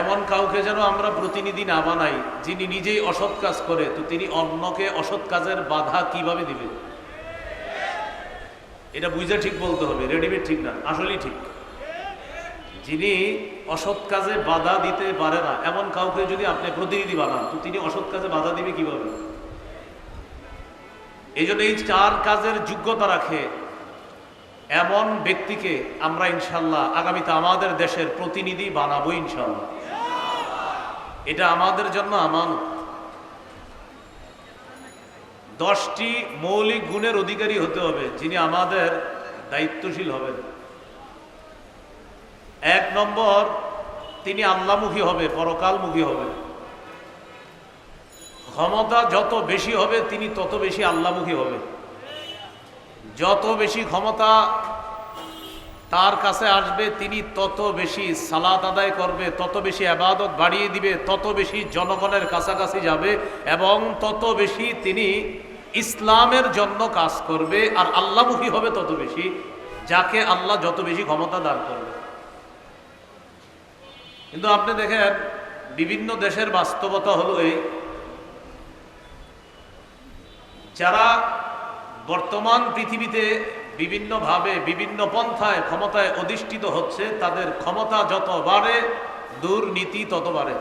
এমন কাউকে যেন আমরা প্রতিনিধি না বানাই, যিনি নিজেই অসৎ কাজ করে, তো তিনি অন্যকে অসৎ কাজের বাধা কীভাবে দিবে? এটা বুঝে ঠিক বলতে হবে, রেডিমেড ঠিক না, আসলেই ঠিক। যিনি অসৎ কাজে বাধা দিতে পারে না, এমন কাউকে যদি আপনি প্রতিনিধি বানান, তো তিনি অসৎ কাজে বাধা দিবে কীভাবে? এই জন্য এই চার কাজের যোগ্যতা রাখে এমন ব্যক্তিকে আমরা ইনশাল্লাহ আগামীতে আমাদের দেশের প্রতিনিধি বানাবো ইনশাল্লাহ। এটা আমাদের জন্য আমান দশটি মৌলিক গুণের অধিকারী হতে হবে, যিনি আমাদের দায়িত্বশীল হবেন। এক নম্বর, তিনি আল্লামুখী হবে, পরকালমুখী হবে। ক্ষমতা যত বেশি হবে, তিনি তত বেশি আল্লামুখী হবে। যত বেশি ক্ষমতা তার কাছে আসবে, তিনি তত বেশি সালাত আদায় করবে, তত বেশি আবাদত বাড়িয়ে দিবে, তত বেশি জনগণের কাছাকাছি যাবে এবং তত বেশি তিনি ইসলামের জন্য কাজ করবে আর আল্লাহমুখী হবে তত বেশি, যাকে আল্লাহ যত বেশি ক্ষমতা দান করবে। কিন্তু আপনি দেখেন, বিভিন্ন দেশের বাস্তবতা হলো এই, যারা বর্তমান পৃথিবীতে বিভিন্নভাবে, বিভিন্ন পন্থায় ক্ষমতায় অধিষ্ঠিত হচ্ছে, তাদের ক্ষমতা যত বাড়ে, দুর্নীতি তত বাড়ে।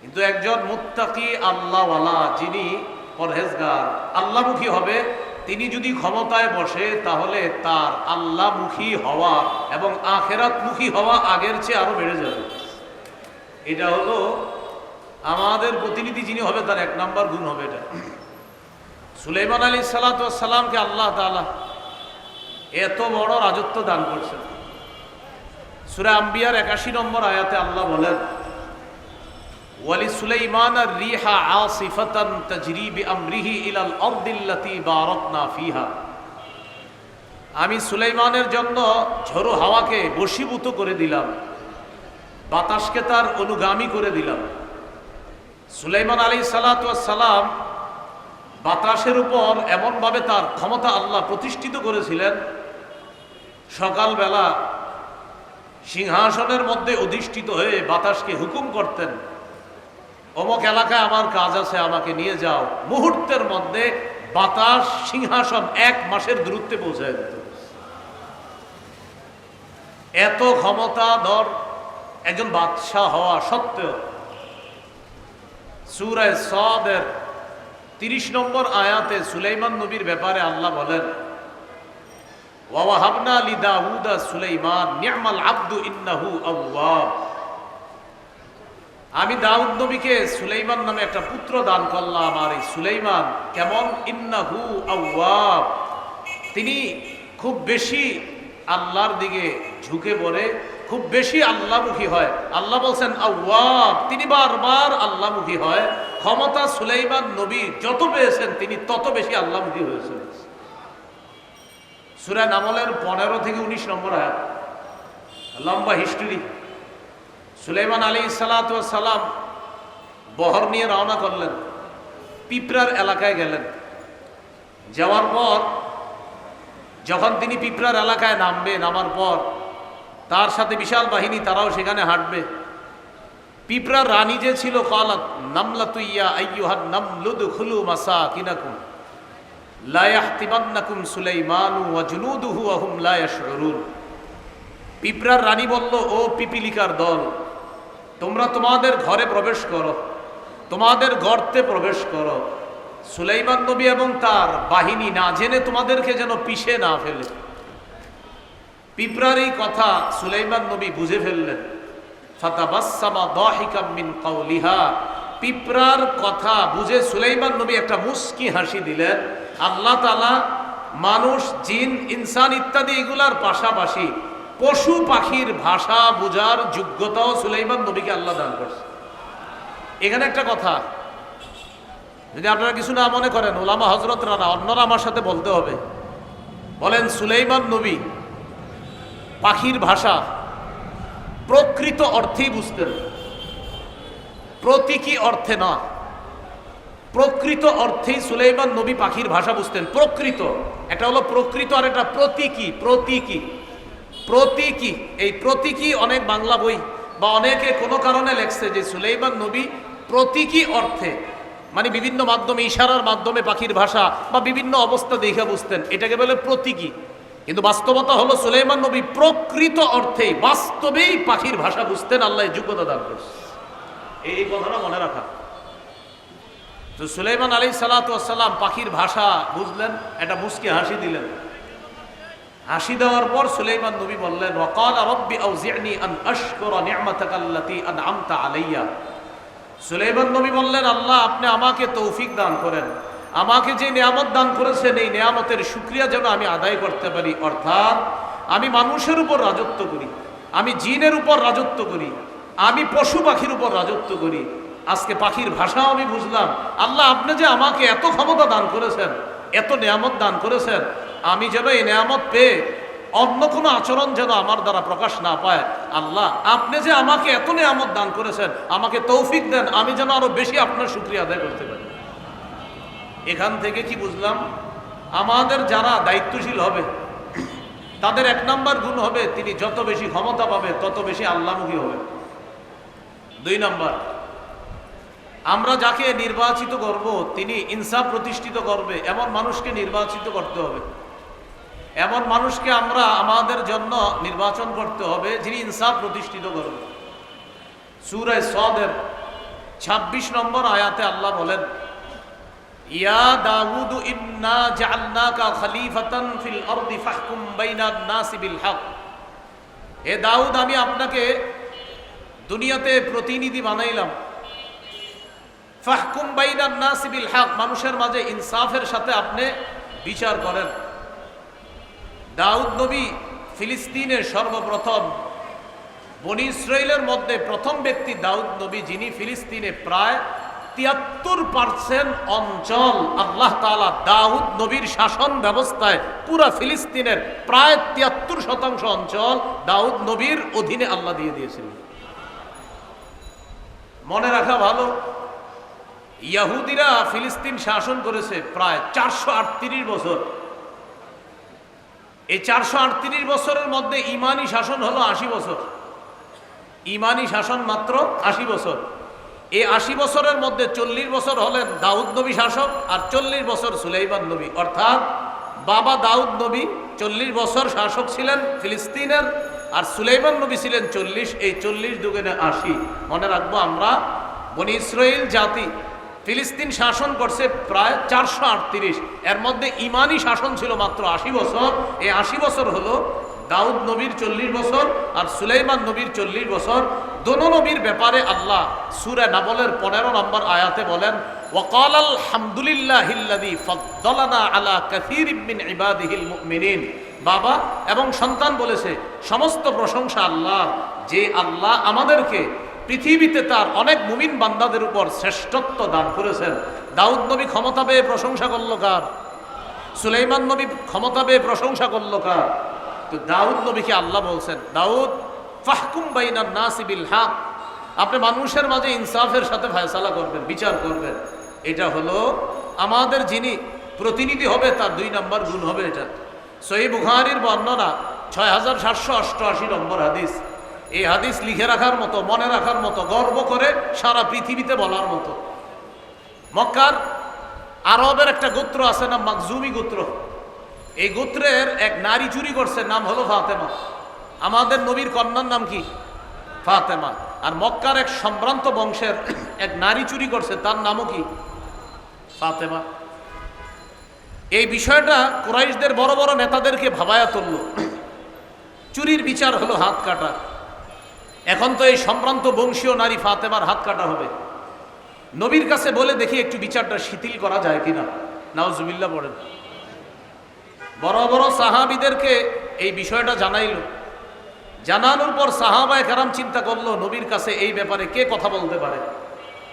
কিন্তু একজন মুত্তাকি আল্লাহওয়ালা যিনি পরহেজগার, আল্লাহমুখী হবে, তিনি যদি ক্ষমতায় বসে, তাহলে তার আল্লাহমুখী হওয়া এবং আখেরাতমুখী হওয়া আগের চেয়ে আরও বেড়ে যাবে। এটা হলো আমাদের প্রতিনিধি যিনি হবে, তার এক নাম্বার গুণ হবে এটা। সুলেমান আলী সালাতামকে আল্লাহ তালা এত বড় রাজত্ব দান করছেন। সুরে আম্বিয়ার একাশি নম্বর আয়াতে আল্লাহ বলেন, ওয়ালি সুলাইমান রিহা আসিফাতান তাজরিবি আমরিহি ইলাল আরদিল্লাতি বারাকনা ফিহা। আমি সুলাইমানের জন্য ঝোড়ো হাওয়াকে বশীভূত করে দিলাম, বাতাসকে তার অনুগামী করে দিলাম। সুলাইমান আলী সালাম বাতাসের উপর এমনভাবে তার ক্ষমতা আল্লাহ প্রতিষ্ঠিত করেছিলেন, সকালবেলা সিংহাসনের মধ্যে অধিষ্ঠিত হয়ে বাতাসকে হুকুম করতেন, অমুক এলাকায় আমার কাজ আছে, আমাকে নিয়ে যাও। মুহূর্তের মধ্যে বাতাস সিংহাসন এক মাসের দূরত্বে পৌঁছায় দিত এত ক্ষমতা ধর, একজন বাদশাহ হওয়া সত্ত্বেও সুরায় সদের তিরিশ নম্বর আয়াতে সুলাইমান নবীর ব্যাপারে আল্লাহ বলেন ওয়াহাবনা নিয়ামাল আব্দু ইন্নাহু আমি দাউদ নবীকে নামে একটা পুত্র দান করলাম, আর এই সুলাইমান কেমন? ইন্নাহু আউয়াব তিনি খুব বেশি আল্লাহর দিকে ঝুঁকে পড়ে, খুব বেশি আল্লাহমুখী হয়। আল্লাহ বলছেন আউয়াব তিনি বারবার আল্লাহমুখী হয়। ক্ষমতা সুলাইমান নবী যত পেয়েছেন, তিনি তত বেশি আল্লাহমুখী হয়েছেন। সুরা নামলের পনেরো থেকে উনিশ নম্বর আয়াত। লম্বা হিস্ট্রি। সুলাইমান আলী সালাম বহর নিয়ে রওনা করলেন, পিঁপড়ার এলাকায় গেলেন। যাওয়ার পর, যখন তিনি পিঁপড়ার এলাকায় নামবে নামার পর, তার সাথে বিশাল বাহিনী, তারাও সেখানে হাঁটবে। পিঁপড়ার রানী যে ছিল, কালাত নামলা তুইয়া আইয়ুহান নামলুদ খুলু মাসা কিনাকুম লায়াহতিমান্নাকুম সুলাইমানু ওয়া জুনুদুহু ওয়া হুম লা ইয়াশউরুন। পিঁপড়ার রানী বলল, ও পিপিলিকার দল, তোমরা তোমাদের ঘরে প্রবেশ করো, তোমাদের গর্তে প্রবেশ করো। সুলাইমান নবী এবং তার বাহিনী না জেনে তোমাদেরকে যেন পিষে না ফেলে। পিঁপড়ার এই কথা সুলাইমান নবী বুঝে ফেললেন। ফাতাবাসসামা দাহিকাম মিন কাউলিহা পিঁপড়ার কথা বুঝে সুলাইমান নবী একটা মুস্কি হাসি দিলেন। আল্লাহ তালা মানুষ, জিন, ইনসান ইত্যাদি এগুলার পাশাপাশি পশু পাখির ভাষা বোঝার যোগ্যতাও সুলাইমান নবীকে আল্লাহ দান করছে। এখানে একটা কথা, যদি আপনারা কিছু না মনে করেন, ওলামা হজরতরা না, অন্যরা আমার সাথে বলতে হবে। বলেন, সুলাইমান নবী পাখির ভাষা প্রকৃত অর্থেই বুঝতেন প্রতীকী অর্থে না প্রকৃত অর্থেই সুলাইমান নবী পাখির ভাষা বুঝতেন। প্রকৃত। এটা হলো প্রকৃত আর একটা প্রতীকী প্রতীকী। প্রতীকী। এই প্রতীকী অনেক বাংলা বই বা অনেকে কোনো কারণে লেখছে যে সুলাইমান নবী প্রতীকী অর্থে মানে বিভিন্ন মাধ্যমে, ইশারার মাধ্যমে পাখির ভাষা বা বিভিন্ন অবস্থা দেখে বুঝতেন। এটাকে বলে প্রতীকী। কিন্তু বাস্তবতা হলো সুলেমান নবী প্রকৃত অর্থে বাস্তবেই পাখির ভাষা বুঝতেন, আল্লাহ যোগ্যতা দান করছে। এই কথাটা মনে রাখা। তো সুলাইমান আলী সালাতাম পাখির ভাষা বুঝলেন এটা মুসকে হাসি দিলেন। হাসি দেওয়ার পর সুলেমান নবী বললেন, ওয়াকাল রব্বি আউজিআনি আন আশকুরা নি'মাতাকাল্লাতী আনআমতা আলাইয়া। সুলাইমান নবী বললেন, আল্লাহ, আপনি আমাকে তৌফিক দান করেন। আমাকে যে নিয়ামত দান করেছেন, এই নিয়ামতের শুক্রিয়া যেন আমি আদায় করতে পারি। অর্থাৎ আমি মানুষের উপর রাজত্ব করি, আমি জিনের উপর রাজত্ব করি, আমি পশু পাখির উপর রাজত্ব করি। আজকে পাখির ভাষাও আমি বুঝলাম। আল্লাহ, আপনি যে আমাকে এত ক্ষমতা দান করেছেন, এত নিয়ামত দান করেছেন, আমি যেন এই নিয়ামত পেয়ে অন্য কোনো আচরণ যেন আমার দ্বারা প্রকাশ না পায়। আল্লাহ, আপনি যে আমাকে এত নিয়ামত দান করেছেন, আমাকে তৌফিক দেন, আমি যেন আরও বেশি আপনার শুক্রিয়া আদায় করতে পারি। এখান থেকে কি বুঝলাম? আমাদের যারা দায়িত্বশীল হবে, তাদের এক নাম্বার গুণ হবে তিনি যত বেশি ক্ষমতা পাবে, তত বেশি আল্লাহমুখী হবে। দুই নাম্বার, আমরা যাকে নির্বাচিত করব, তিনি ইনসাফ প্রতিষ্ঠিত করবে, এমন মানুষকে নির্বাচিত করতে হবে। এমন মানুষকে আমরা আমাদের জন্য নির্বাচন করতে হবে, যিনি ইনসাফ প্রতিষ্ঠিত করবে সুরায় সদের ২৬ নম্বর আয়াতে আল্লাহ বলেন ইয়া দাউদ ইন্না জাআলনাকা খলিফাতান ফিল আরদি ফাহকুম বাইনান নাসি দাউদ, আমি আপনাকে দুনিয়াতে প্রতিনিধি বানাইলাম। ফাহকুম বাইনান নাসি বিল হক, মানুষের মাঝে ইনসাফের সাথে আপনি বিচার করেন। দাউদ নবী ফিলিস্তিনের সর্বপ্রথম, বনি ইসরায়েলের মধ্যে প্রথম ব্যক্তি দাউদ নবী, যিনি ফিলিস্তিনে প্রায় তিয়াত্তর পার্সেন্ট অঞ্চল আল্লাহ তালা দাউদ নবীর শাসন ব্যবস্থায় পুরা ফিলিস্তিনের প্রায় তিয়াত্তর শতাংশ অঞ্চল দাউদ নবীর অধীনে আল্লাহ দিয়ে দিয়েছিলেন। মনে রাখা ভালো, ইয়াহুদিরা ফিলিস্তিন শাসন করেছে প্রায় চারশো আটত্রিশ বছর। এই চারশো আটত্রিশ বছরের মধ্যে ইমানি শাসন হলো আশি বছর। ইমানি শাসন মাত্র আশি বছর। এই আশি বছরের মধ্যে চল্লিশ বছর হলেন দাউদ নবী শাসক আর চল্লিশ বছর সুলাইমান নবী। অর্থাৎ বাবা দাউদ নবী চল্লিশ বছর শাসক ছিলেন ফিলিস্তিনের আর সুলাইমান নবী ছিলেন চল্লিশ, এই চল্লিশ দুগুণে আশি। মনে রাখব আমরা, বনি ইসরায়েল জাতি ফিলিস্তিন শাসন করছে প্রায় চারশো আটত্রিশ। এর মধ্যে ইমানই শাসন ছিল মাত্র আশি বছর। এই আশি বছর হলো দাউদ নবীর চল্লিশ বছর আর সুলাইমান নবীর চল্লিশ বছর, দোনো নবীর ব্যাপারে আল্লাহ সুরে নাবলের পনেরো নম্বর আয়াতে বলেন ওয়াকাল আলহামদুলিল্লাহিল্লাযী ফাদ্দালানা আলা কাসীরিম ইবাদিহিল মুমিনিন। বাবা এবং সন্তান বলেছে, সমস্ত প্রশংসা আল্লাহ যে আল্লাহ আমাদেরকে পৃথিবীতে তার অনেক মুমিন বান্দাদের উপর শ্রেষ্ঠত্ব দান করেছেন। দাউদ নবী ক্ষমতা পেয়ে প্রশংসা করল কার? সুলাইমান নবী ক্ষমতা পেয়ে প্রশংসা করল কার? তো দাউদ নবীকে আল্লাহ বলছেন, দাউদ, ফাহকুম বাইনান নাসিবিল হক। আপনি মানুষের মাঝে ইনসাফের সাথে ফয়সালা করবেন, বিচার করবেন। এটা হলো আমাদের যিনি প্রতিনিধি হবে, তার দুই নম্বর গুণ হবে এটা। সই বুখারির বর্ণনা ছয় হাজার সাতশো অষ্টআশি নম্বর হাদিস। এই হাদিস লিখে রাখার মতো, মনে রাখার মতো, গর্ব করে সারা পৃথিবীতে বলার মতো। মক্কার আরবের একটা গোত্র আছে না মাকজুমি গোত্র। এই গোত্রের এক নারী চুরি করছে, নাম হলো ফাতেমা। আমাদের নবীর কন্যার নাম কি? ফাতেমা। আর মক্কার এক সম্ভ্রান্ত বংশের এক নারী চুরি করছে, তার নামও কি? ফাতেমা। এই বিষয়টা কুরাইশদের বড় বড় নেতাদেরকে ভাবায়া তুলল। চুরির বিচার হলো হাত কাটা। এখন তো এই সম্ভ্রান্ত বংশীয় নারী ফাতেমার হাত কাটা হবে। নবীর কাছে বলে দেখি একটু বিচারটা শিথিল করা যায় কিনা। নাওজুবিল্লা পড়েন। বড় বড় সাহাবিদেরকে এই বিষয়টা জানাইল। জানানোর পর সাহাবায় কারাম চিন্তা করল, নবীর কাছে এই ব্যাপারে কে কথা বলতে পারে?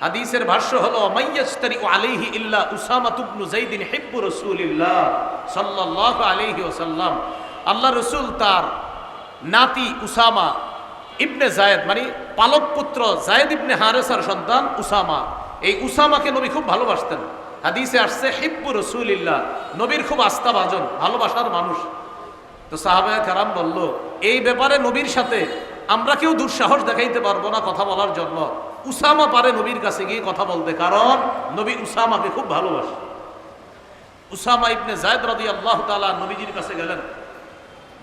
হাদিসের ভাষ্য হলো মাইয়াস্তারি আলাইহি ইল্লা উসামা তুবনু জাইদিন হিব্বু রাসূলিল্লাহ সাল্লাল্লাহু আলাইহি ওয়াসাল্লাম। আল্লাহ রসুল তার নাতি উসামা ইবনে জায়েদ মানে পালক পুত্র জায়েদ ইবনে হারেসার সন্তান উসামা। এই উসামাকে নবী খুব ভালোবাসতেন। হাদিসে আসছে, হিব্বু রসুলিল্লাহ, নবীর খুব আস্থাভাজন, ভালোবাসার মানুষ। তো সাহাবায় কারাম বলল, এই ব্যাপারে নবীর সাথে আমরা কেউ দুঃসাহস দেখাইতে পারব না কথা বলার জন্য। উসামা পারে নবীর কাছে গিয়ে কথা বলতে, কারণ নবী উসামাকে খুব ভালোবাসে। উসামা ইবনে জায়দ রাদি আল্লাহ তালা নবীজির কাছে গেলেন।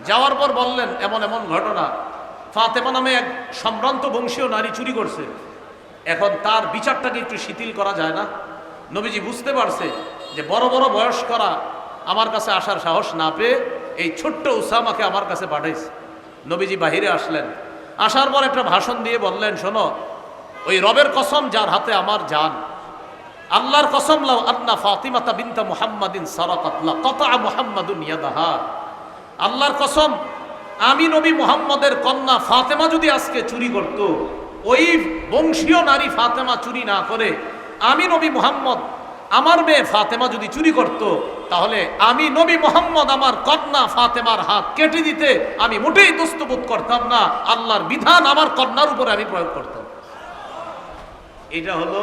যাওয়ার পর বললেন, এমন এমন ঘটনা। ফাতেমা নামে এক সম্ভ্রান্ত বংশীয় নারী চুরি করছে। এখন তার বিচারটাকে একটু শিথিল করা যায় না? নবীজি বুঝতে পারছে যে বড় বড় বয়স করা আমার কাছে আসার সাহস না পেয়ে এই ছোট্ট উসামাকে আমার কাছে পাঠাইছে। নবীজি বাহিরে আসলেন। আসার পর একটা ভাষণ দিয়ে বললেন, শোনো, ওই রবের কসম যার হাতে আমার জান। আল্লাহর কসম লাও আন্না ফাতিমাতা বিনতা মুহাম্মাদিন সারাকাত লা কাতা মুহাম্মাদুন ইয়াদাহা। আল্লাহর কসম, আমি নবী মুহাম্মদের কন্যা ফাতেমা যদি আজকে চুরি করত, ওই বংশীয় নারী ফাতেমা চুরি না করে আমি নবী মোহাম্মদ, আমার মেয়ে ফাতেমা যদি চুরি করত, তাহলে আমি নবী মোহাম্মদ, আমার কন্যা ফাতেমার হাত কেটে দিতে আমি মোটেই দুস্তবোধ করতাম না। আল্লাহর বিধান আমার কন্যার উপরে আমি প্রয়োগ করতাম। এটা হলো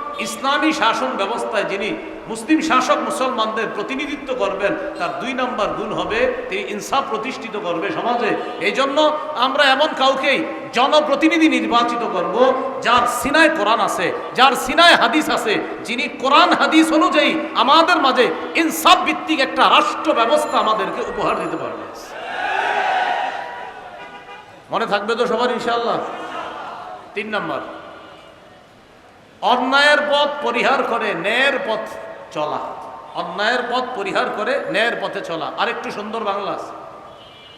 ইসলামী শাসন ব্যবস্থায় যিনি মুসলিম শাসক মুসলমানদের প্রতিনিধিত্ব করবেন, তার দুই নম্বর গুণ হবে তিনি ইনসাফ প্রতিষ্ঠিত করবে সমাজে। এই জন্য আমরা এমন কাউকেই জনপ্রতিনিধি নির্বাচিত করব, যার সিনায় কোরআন আছে, যার সিনায় হাদিস আছে, যিনি কোরআন হাদিস অনুযায়ী আমাদের মাঝে ইনসাফ ভিত্তিক একটা রাষ্ট্র ব্যবস্থা আমাদেরকে উপহার দিতে পারবে। মনে থাকবে তো সবার ইনশাল্লাহ তিন নম্বর। অন্যায়ের পথ পরিহার করে ন্যায়ের পথ চলা। অন্যায়ের পথ পরিহার করে ন্যায়ের পথে চলা। আরেকটু সুন্দর বাংলা আছে।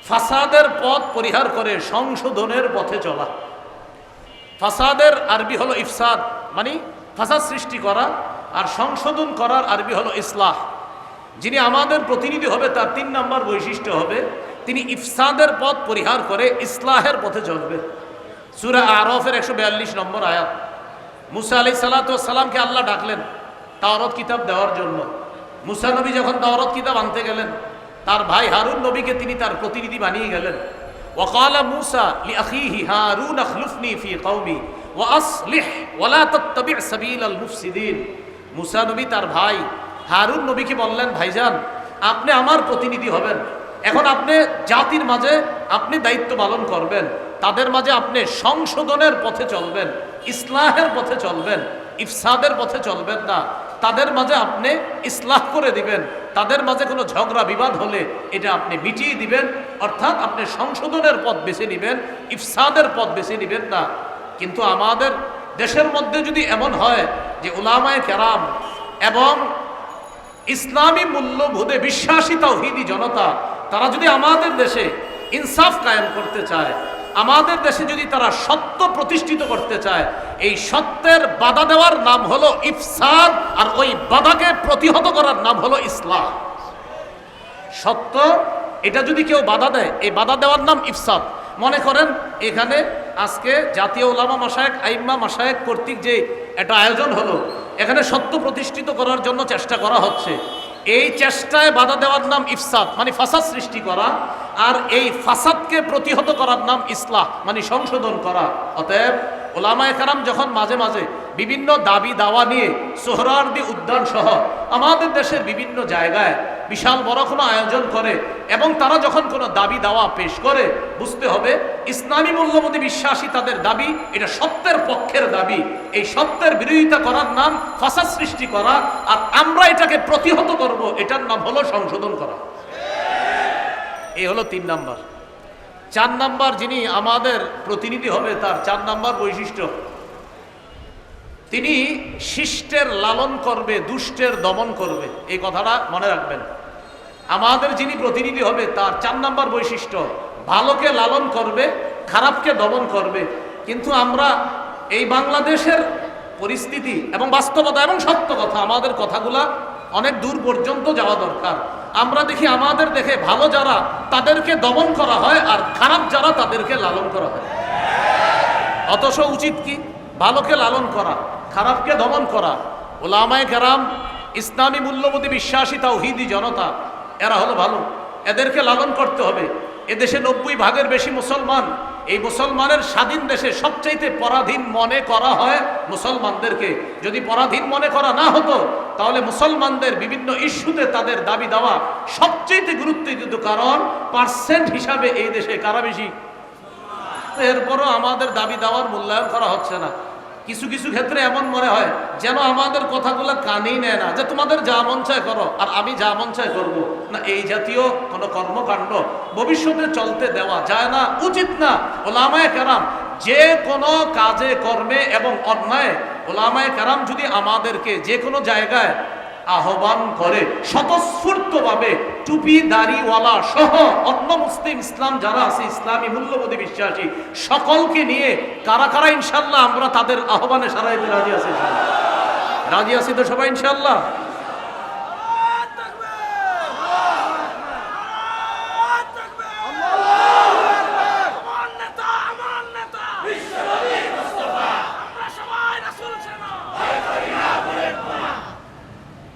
ফাসাদের পথ পরিহার করে সংশোধনের পথে চলা। ফাসাদের আরবি হলো ইফসাদ মানে ফাসাদ সৃষ্টি করা আর সংশোধন করার আরবি হলো ইসলাহ। যিনি আমাদের প্রতিনিধি হবে, তার তিন নম্বর বৈশিষ্ট্য হবে, তিনি ইফসাদের পথ পরিহার করে ইসলাহের পথে চলবে। সুরা আরফের একশো বিয়াল্লিশ নম্বর আয়াত। মুসা আলি সাল্লাতামকে আল্লাহ ডাকলেন তাওরত কিতাব দেওয়ার জন্য মুসা নবী যখন তাওরত কিতাব আনতে গেলেন তার ভাই হারুন নবীকে তিনি তার প্রতিনিধি বানিয়ে গেলেন وقال موسى لأخيه هارون اخلفني في قومي وأصلح ولا تتبع سبيل المفسدين মুসা নবী তার ভাই হারুন নবীকে বললেন ভাইজান আপনি আমার প্রতিনিধি হবেন এখন আপনি জাতির মাঝে আপনি দায়িত্ব পালন করবেন তাদের মাঝে আপনি সংশোধনের পথে চলবেন ইসলাহের পথে চলবেন, ইফসাদের পথে চলবেন না। তাদের মাঝে আপনি ইসলাহ করে দিবেন, তাদের মাঝে কোনো ঝগড়া বিবাদ হলে এটা আপনি মিটিয়ে দিবেন, অর্থাৎ আপনি সংশোধনের পথ বেছে নেবেন, ইফসাদের পথ বেছে নেবেন না। কিন্তু আমাদের দেশের মধ্যে যদি এমন হয় যে ওলামায় কেরাম এবং ইসলামী মূল্যবোধে বিশ্বাসী তাওহিদি জনতা, তারা যদি আমাদের দেশে ইনসাফ কায়েম করতে চায় আমাদের দেশে যদি তারা সত্য প্রতিষ্ঠিত করতে চায়, এই সত্যের বাধা দেওয়ার নাম হলো ইফসাদ আর ওই বাধাকে প্রতিহত করার নাম হলো ইসলাম। সত্য, এটা যদি কেউ বাধা দেয়, এই বাধা দেওয়ার নাম ইফসাদ মনে করেন, এখানে আজকে জাতীয় ওলামা মাসায়েক আইম্মা মাসায়েক কর্তৃক যে একটা আয়োজন হলো, এখানে সত্য প্রতিষ্ঠিত করার জন্য চেষ্টা করা হচ্ছে। এই চেষ্টায় বাধা দেওয়ার নাম ইফসাদ মানে ফাসাদ সৃষ্টি করা, আর এই ফাসাদকে প্রতিহত করার নাম ইসলাহ মানে সংশোধন করা। অতএব ওলামায় কারাম যখন মাঝে মাঝে বিভিন্ন দাবি দাওয়া নিয়ে সোহরার্দি উদ্যান সহ আমাদের দেশের বিভিন্ন জায়গায় বিশাল বড় কোনো আয়োজন করে, এবং তারা যখন কোনো দাবি দাওয়া পেশ করে বুঝতে হবে, ইসলামী মূল্যবোধী বিশ্বাসী তাদের দাবি, এটা সত্যের পক্ষের দাবি। এই সত্যের বিরোধিতা করার নাম ফাসাদ সৃষ্টি করা, আর আমরা এটাকে প্রতিহত করব, এটার নাম হলো সংশোধন করা। এই হলো তিন নাম্বার। চার নাম্বার যিনি আমাদের প্রতিনিধি হবে, তার চার নাম্বার বৈশিষ্ট্য। তিনি শিষ্টের লালন করবে, দুষ্টের দমন করবে। এই কথাটা মনে রাখবেন। আমাদের যিনি প্রতিনিধি হবে, তার চার নাম্বার বৈশিষ্ট্য ভালোকে লালন করবে, খারাপকে দমন করবে। কিন্তু আমরা এই বাংলাদেশের পরিস্থিতি এবং বাস্তবতা এবং সত্য কথা, আমাদের কথাগুলা অনেক দূর পর্যন্ত যাওয়া দরকার। আমরা দেখি আমাদের দেখে ভালো যারা, তাদেরকে দমন করা হয় আর খারাপ যারা, তাদেরকে লালন করা হয়। অথচ উচিত কি? ভালোকে লালন করা, খারাপকে দমন করা। ওলামায় কেরাম, ইসলামী মূল্যবোধী বিশ্বাসী তাওহিদি জনতা, এরা হলো ভালো। এদেরকে লালন করতে হবে। এদেশে নব্বই ভাগের বেশি মুসলমান। এই মুসলমানের স্বাধীন দেশে সবচাইতে পরাধীন মনে করা হয় মুসলমানদেরকে। যদি পরাধীন মনে করা না হতো, তাহলে মুসলমানদের বিভিন্ন ইস্যুতে তাদের দাবি দেওয়া সবচাইতে গুরুত্ব দিত কারণ পার্সেন্ট হিসাবে এই দেশে কারা বেশি এরপরও আমাদের দাবি দেওয়ার মূল্যায়ন করা হচ্ছে না। কিছু কিছু ক্ষেত্রে এমন মনে হয় যেন আমাদের কথাগুলো কানেই নেয় না, যে তোমাদের যা মন চায় করো, আর আমি যা মন চায় করব। না, এই জাতীয় কোনো কর্মকাণ্ড ভবিষ্যতে চলতে দেওয়া যায় না, উচিত না। ওলামায় কেরাম যে কোনো কাজে, কর্মে এবং অন্যায়, ওলামায় কেরাম যদি আমাদেরকে যে কোনো জায়গায় আহ্বান করে স্বতঃস্ফূর্তভাবে টুপি, দাড়িওয়ালা সহ অন্য মুসলিম ইসলাম যারা আছে, ইসলামী মূল্যবোধী বিশ্বাসী, সকলকে নিয়ে কারা কারা ইনশাল্লাহ আমরা তাদের আহ্বানে সারাই রাজি আছি রাজি আছি তো সবাই ইনশাল্লাহ আমার নেতা আমার নেতা আমরা সবাই রাসূল সেনা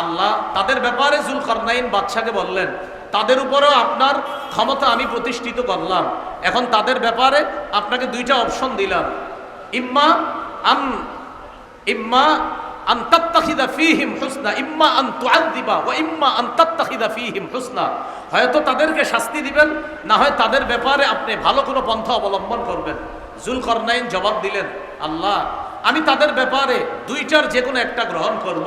আল্লাহ তাদের ব্যাপারে জুল জুলকরনাইন বাদশাকে বললেন, তাদের উপরেও আপনার ক্ষমতা আমি প্রতিষ্ঠিত করলাম। এখন তাদের ব্যাপারে আপনাকে দুইটা অপশন দিলাম। ইম্মা আম ইম্মা হয়তো তাদেরকে শাস্তি দিবেন, না হয় তাদের ব্যাপারে আপনি ভালো কোনো পন্থা অবলম্বন করবেন। জুলকরনাইন জবাব দিলেন, আল্লাহ, আমি তাদের ব্যাপারে দুইটার যে কোনো একটা গ্রহণ করব।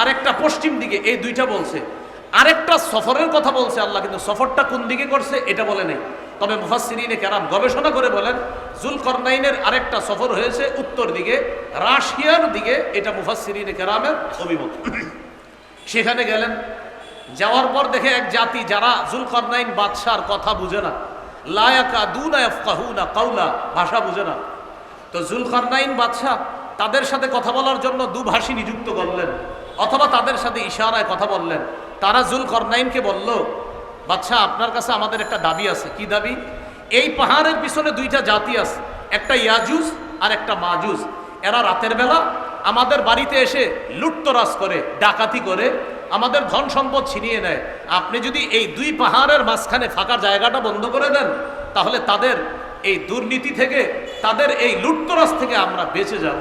আর একটা পশ্চিম দিকে, এই দুইটা বলছে। আরেকটা সফরের কথা বলছে আল্লাহ, কিন্তু সফরটা কোন দিকে করছে এটা বলে নেই। তবে মুফাসসিরিনে কেরাম গবেষণা করে বলেন, জুলকরনাইনের আরেকটা সফর হয়েছে উত্তর দিকে, রাশিয়ার দিকে, এটা মুফাসসিরিনে কেরামের অভিমত। সেখানে গেলেন, যাওয়ার পর দেখে এক জাতি যারা জুলকরনাইন বাদশার কথা বুঝে না লায়াকা দুনা ইফকাহুনা কাউলা ভাষা বুঝে না। তো জুলকরনাইন বাদশাহ তাদের সাথে কথা বলার জন্য দুভাষী নিযুক্ত করলেন। অথবা তাদের সাথে ইশারায় কথা বললেন। তারা জুলকরনাইনকে বলল বাচ্চা আপনার কাছে আমাদের একটা দাবি আছে। কি দাবি? এই পাহাড়ের পিছনে দুইটা জাতি আছে, একটা ইয়াজুজ আর একটা মাজুজ। এরা রাতের বেলা আমাদের বাড়িতে এসে লুটতরাজ করে, ডাকাতি করে আমাদের ধন সম্পদ ছিনিয়ে নেয়। আপনি যদি এই দুই পাহাড়ের মাঝখানে ফাঁকা জায়গাটা বন্ধ করে দেন, তাহলে তাদের এই দুর্নীতি থেকে, তাদের এই লুটতরাজ থেকে আমরা বেঁচে যাব।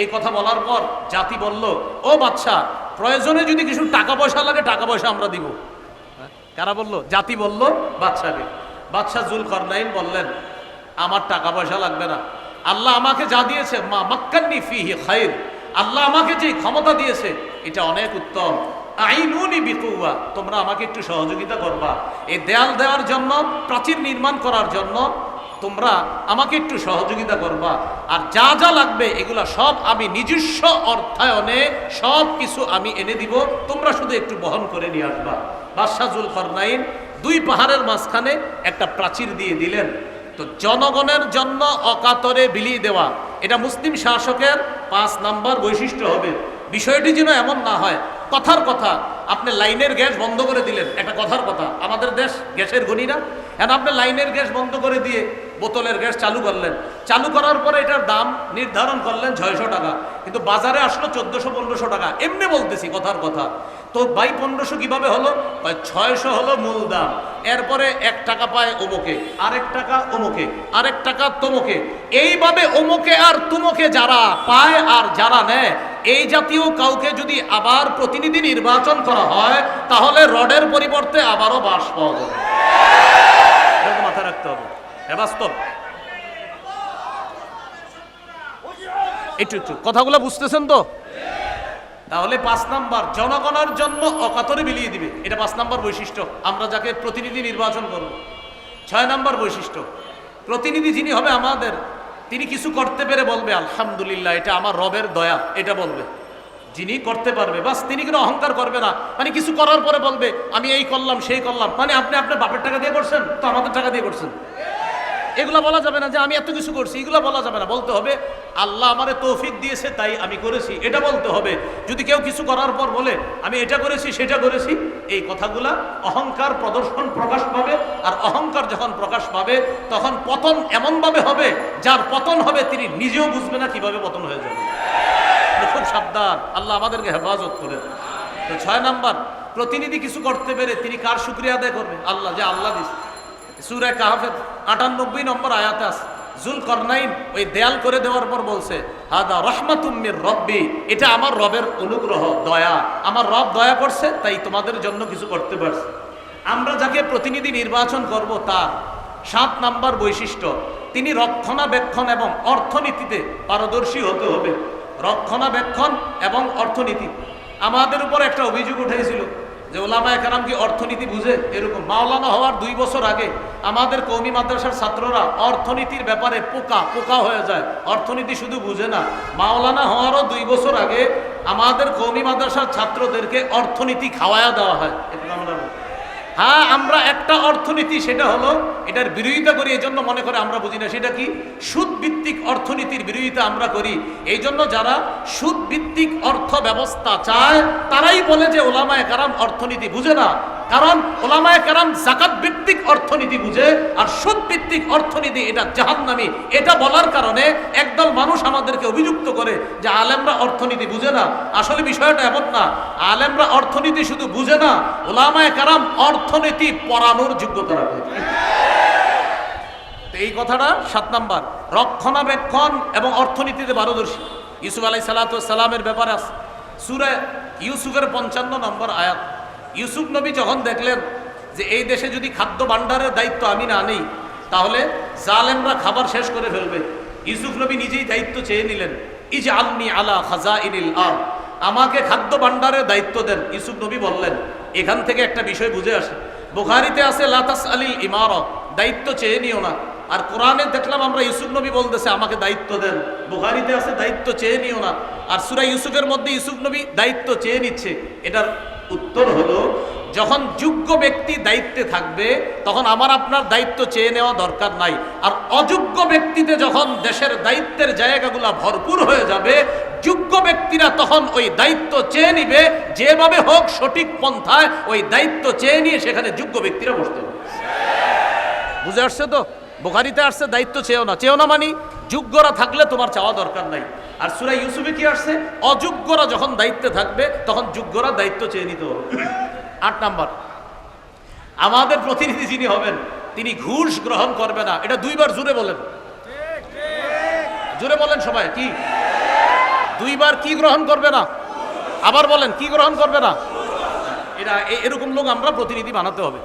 এই কথা বলার পর জাতি বলল, ও বাচ্চা, প্রয়োজনে যদি কিছু টাকা পয়সা লাগে, টাকা পয়সা আমরা দিব। কারা বলল? জাতি বলল বাদশাকে বাদশাহ জুল করনাইন বললেন, আমার টাকা পয়সা লাগবে না। আল্লাহ আমাকে যা দিয়েছে, মা মাক্কান্নি ফিহি খাইর। আল্লাহ আমাকে যে ক্ষমতা দিয়েছে, এটা অনেক উত্তম। আইনুনি বিকুয়া তোমরা আমাকে একটু সহযোগিতা করবা। এই দেয়াল দেওয়ার জন্য, প্রাচীর নির্মাণ করার জন্য তোমরা আমাকে একটু সহযোগিতা করবা। আর যা যা লাগবে, এগুলা সব আমি নিজস্ব অর্থায়নে সব কিছু আমি এনে দিব। তোমরা শুধু একটু বহন করে নিয়ে আসবা। বাদশাহুল ফরনাইন দুই পাহাড়ের মাঝখানে একটা প্রাচীর দিয়ে দিলেন। তো জনগণের জন্য অকাতরে বিলিয়ে দেওয়া। এটা মুসলিম শাসকের পাঁচ নাম্বার বৈশিষ্ট্য হবে। বিষয়টি যেন এমন না হয় কথার কথা। আপনি লাইনের গ্যাস বন্ধ করে দিলেন, একটা কথার কথা। আমাদের দেশ গ্যাসের গণি না। এখন আপনি লাইনের গ্যাস বন্ধ করে দিয়ে বোতলের গ্যাস চালু করলেন। চালু করার পরে এটার দাম নির্ধারণ করলেন ছয়শো টাকা। কিন্তু বাজারে আসলো চোদ্দশো, পনেরোশো টাকা। এমনি বলতেছি কথার কথা। তো বাই পনেরোশো কীভাবে হলো? ছয়শো হলো মূল দাম। এরপরে এক টাকা পায় অমুকে আরেক টাকা অমুকে আরেক টাকা তমুকে। এইভাবে অমুকে আর তুমুকে যারা পায় আর যারা নেয় এই জাতীয় কাউকে যদি আবার প্রতিনিধি নির্বাচন করা হয়, তাহলে রডের পরিবর্তে আবারও বাস পাওয়া যাবে। মাথায় রাখতে হবে। এ বাস্তব। একটু একটু, কথাগুলো বুঝতেছেন তো? তাহলে পাঁচ নাম্বার, জনগণের জন্য অকাতরে বিলিয়ে দিবে। এটা পাঁচ নাম্বার বৈশিষ্ট্য। আমরা যাকে প্রতিনিধি নির্বাচন করব ছয় নাম্বার বৈশিষ্ট্য। প্রতিনিধি যিনি হবে আমাদের তিনি কিছু করতে পেরে বলবে, আলহামদুলিল্লাহ, এটা আমার রবের দয়া, এটা বলবে। যিনি করতে পারবে, বাস, তিনি কোনো অহংকার করবে না। মানে কিছু করার পরে বলবে, আমি এই করলাম, সেই করলাম। মানে আপনি আপনার বাপের টাকা দিয়ে করছেন, তো আমাদের টাকা দিয়ে করছেন। এগুলা বলা যাবে না যে আমি এত কিছু করছি, এগুলো বলা যাবে না। বলতে হবে, আল্লাহ আমারে তৌফিক দিয়েছে, তাই আমি করেছি। এটা বলতে হবে। যদি কেউ কিছু করার পর বলে, আমি এটা করেছি, সেটা করেছি, এই কথাগুলা অহংকার প্রদর্শন প্রকাশ পাবে। আর অহংকার যখন প্রকাশ পাবে, তখন পতন এমনভাবে হবে, যার পতন হবে তিনি নিজেও বুঝবে না কীভাবে পতন হয়ে যাবে। খুব সাবধান, আল্লাহ আমাদেরকে হেফাজত করে। তো ছয় নাম্বার, প্রতিনিধি কিছু করতে পেরে তিনি কার শুক্রিয়া আদায় করবে? আল্লাহ, যে আল্লাহ দিছে। সুরে কাহাফের আটানব্বই নম্বর আয়াতে আছে জুল করনাইন ওই দেয়াল করে দেওয়ার পর বলছে, হাদা রহমাতুম্মির রব্বি এটা আমার রবের অনুগ্রহ, দয়া। আমার রব দয়া করছে, তাই তোমাদের জন্য কিছু করতে পারছে। আমরা যাকে প্রতিনিধি নির্বাচন করব, তার সাত নাম্বার বৈশিষ্ট্য, তিনি রক্ষণাবেক্ষণ এবং অর্থনীতিতে পারদর্শী হতে হবে। রক্ষণাবেক্ষণ এবং অর্থনীতি। আমাদের উপর একটা অভিযোগ উঠেছিল যে ওলামা একরাম কি অর্থনীতি বুঝে? এরকম। মাওলানা হওয়ার দুই বছর আগে আমাদের কৌমি মাদ্রাসার ছাত্ররা অর্থনীতির ব্যাপারে পোকা পোকা হয়ে যায়। অর্থনীতি শুধু বুঝে না। মাওলানা হওয়ারও দুই বছর আগে আমাদের কৌমি মাদ্রাসার ছাত্রদেরকে অর্থনীতি খাওয়ায়া দেওয়া হয়। এটা আমরা। হ্যাঁ আমরা একটা অর্থনীতি, সেটা হলো এটার বিরোধিতা করি এই জন্য মনে করে আমরা বুঝি না। সেটা কি? সুদ ভিত্তিক অর্থনীতির বিরোধিতা আমরা করি। এই জন্য যারা সুদ ভিত্তিক অর্থ ব্যবস্থা চায়, তারাই বলে যে ওলামায় কারাম অর্থনীতি বুঝে না। কারণ ওলামায় কারাম জাকাত ভিত্তিক অর্থনীতি বুঝে, আর সুদ ভিত্তিক অর্থনীতি এটা জাহান্নামি। এটা বলার কারণে একদল মানুষ আমাদেরকে অভিযুক্ত করে যে আলেমরা অর্থনীতি বুঝে না। আসলে বিষয়টা এমন না। আলেমরা অর্থনীতি শুধু বুঝে না, ওলামায় কারাম অর্থনীতি পড়ানোর যোগ্যতা রাখে। এই কথাটা সাত নাম্বার। রক্ষণাবেক্ষণ এবং অর্থনীতিতে পারদর্শী। ইউসুফ আলাই সালামের ব্যাপারে আছে। সুরে ইউসুফের পঞ্চান্ন নম্বর আয়াত। ইউসুফ নবী যখন দেখলেন যে এই দেশে যদি খাদ্য ভাণ্ডারের দায়িত্ব আমি না নেই, তাহলে জালেমরা খাবার শেষ করে ফেলবে। ইউসুফ নবী নিজেই দায়িত্ব চেয়ে নিলেন। ইজ আলনি আলা খাজা ইনিল আর আমাকে খাদ্য ভাণ্ডারের দায়িত্ব দেন, ইউসুফ নবী বললেন। এখান থেকে একটা বিষয় বুঝে আসে। বুখারিতে আছে লাতাস আলী ইমারত দায়িত্ব চেয়ে নিও না। আর কোরআনে দেখলাম আমরা ইউসুফ নবী বলতেছে, আমাকে দায়িত্ব দেন বুখারিতে আছে, দায়িত্ব চেয়ে নিও না। আর সুরা ইউসুফের মধ্যে ইউসুফ নবী দায়িত্ব চেয়ে নিচ্ছে। এটার উত্তর হলো, যখন যোগ্য ব্যক্তি দায়িত্বে থাকবে, তখন আমার আপনার দায়িত্ব চেয়ে নেওয়া দরকার নাই। আর অযোগ্য ব্যক্তিতে যখন দেশের দায়িত্বের জায়গাগুলো ভরপুর হয়ে যাবে যোগ্য ব্যক্তিরা তখন ওই দায়িত্ব চেয়ে নিবে, যেভাবে হোক সঠিক পন্থায় ওই দায়িত্ব চেয়ে নিয়ে সেখানে যোগ্য ব্যক্তিরা বসতে হবে। বুঝে আসছে তো? বোখারিতে আসছে, দায়িত্ব চেয়েও না। চেয়েও না মানি যোগ্যরা থাকলে তোমার চাওয়া দরকার নাই। আর সুরাই ইউসুফে কি আসছে? অযোগ্যরা যখন দায়িত্বে থাকবে, তখন যোগ্যরা দায়িত্ব চেয়ে নিতে হবে। আট নাম্বার। আমাদের প্রতিনিধি যিনি হবেন, তিনি ঘুষ গ্রহণ করবে না। এটা দুইবার জুড়ে বলেন। জুড়ে বলেন সবাই, কি? দুইবার কি গ্রহণ করবে না? আবার বলেন, কি গ্রহণ করবে না? এটা এরকম লোক আমরা প্রতিনিধি বানাতে হবে।